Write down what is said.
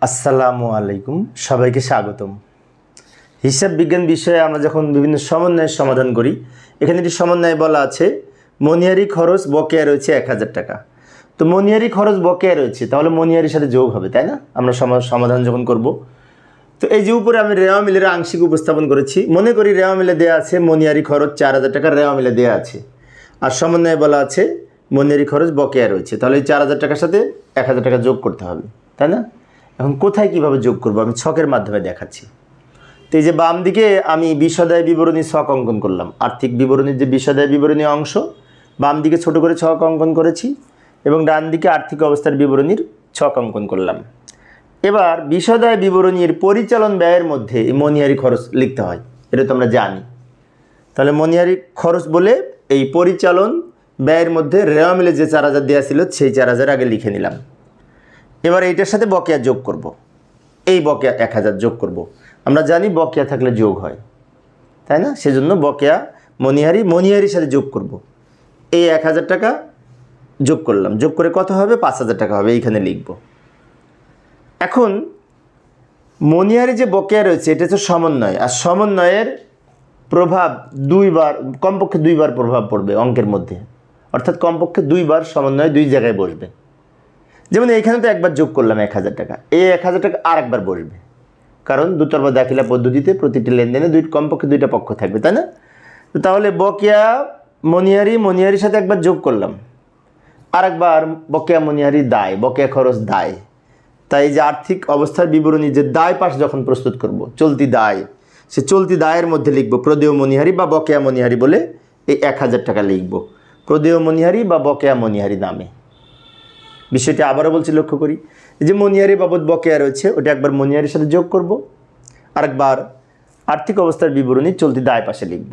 আসসালামু আলাইকুম, সবাইকে স্বাগতম। হিসাব বিজ্ঞান বিষয়ে আমরা যখন বিভিন্ন সমন্বয়ের সমাধান করি, এখানে একটি সমন্বয় বলা আছে, মনিয়ারি খরচ বকেয়া রয়েছে এক হাজার টাকা। তো মনিয়ারি খরচ বকেয়া রয়েছে, তাহলে মনিয়ারির সাথে যোগ হবে, তাই না? আমরা সমা- সমাধান যখন করব। তো এই যে উপরে আমি রেওয়া মিলের আংশিক উপস্থাপন করেছি, মনে করি রেওয়া মিলে দেওয়া আছে, মনিয়ারি খরচ চার হাজার টাকা রেওয়া মিলে দেওয়া আছে। আর সমন্বয়ে বলা আছে, মনিয়ারি খরচ বকেয়া রয়েছে, তাহলে এই চার হাজার টাকার সাথে এক হাজার টাকা যোগ করতে হবে, তাই না? এখন কোথায় কীভাবে যোগ করব? আমি ছকের মাধ্যমে দেখাচ্ছি। তো এই যে বাম দিকে আমি বিশদায় বিবরণী ছক অঙ্কন করলাম। আর্থিক বিবরণীর যে বিশদায় বিবরণী অংশ, বাম দিকে ছোট করে ছক অঙ্কন করেছি এবং ডান দিকে আর্থিক অবস্থার বিবরণীর ছক অঙ্কন করলাম। এবার বিশদায় বিবরণীর পরিচালন ব্যয়ের মধ্যে মনিয়ারি খরচ লিখতে হয়। এটা তো আমরা জানি। তাহলে মনিয়ারি খরচ বলে এই পরিচালন ব্যয়ের মধ্যে রেওয়া মিলে যে চার হাজার দেওয়া ছিল, সেই চার হাজার আগে লিখে নিলাম। এবার এইটার সাথে বকেয়া যোগ করব। এই বকেয়া এক হাজার যোগ করব। আমরা জানি বকেয়া থাকলে যোগ হয়। তাই না? সেজন্য বকেয়া মনিহারি মনিহারির সাথে যোগ করব। এই এক হাজার টাকা যোগ করলাম। যোগ করে কত হবে? পাঁচ হাজার টাকা হবে। এইখানে লিখব। এখন মনিহারি যে বকেয়া রয়েছে, এটা হচ্ছে সমন্বয়। আর সমন্বয়ের প্রভাব দুইবার, কমপক্ষে দুইবার প্রভাব পড়বে অঙ্কের মধ্যে। অর্থাৎ কমপক্ষে দুইবার সমন্বয় দুই জায়গায় বসবে। যেমন এইখানে তো একবার যোগ করলাম এক হাজার টাকা, এই এক হাজার টাকা আর একবার বসবে কারণ দুতর্বা দাখিলা পদ্ধতিতে প্রতিটি লেনদেনে দুই কমপক্ষে দুইটা পক্ষ থাকবে, তাই না? তো তাহলে বকেয়া মনিয়ারি, মনিয়ারির সাথে একবার যোগ করলাম। আরেকবার বকেয়া মনিহারি দায়, বকেয়া খরচ দায়। তাই যে আর্থিক অবস্থার বিবরণী, যে দায় পাশ যখন প্রস্তুত করব, চলতি দায়, সে চলতি দায়ের মধ্যে লিখব প্রদেয় মনিহারি বা বকেয়া মনিহারি বলে এই এক হাজার টাকা লিখব। প্রদেয় মনিহারি বা বকেয়া মনিহারি নামে। বিষয়টি আবারও বলছি, লক্ষ্য করি। যে মনিয়ারি বাবদ বকেয়া রয়েছে, ওটা একবার মনিয়ারির সাথে যোগ করব। আরেকবার আর্থিক অবস্থার বিবরণী চলতি দায় পাশে লিখব।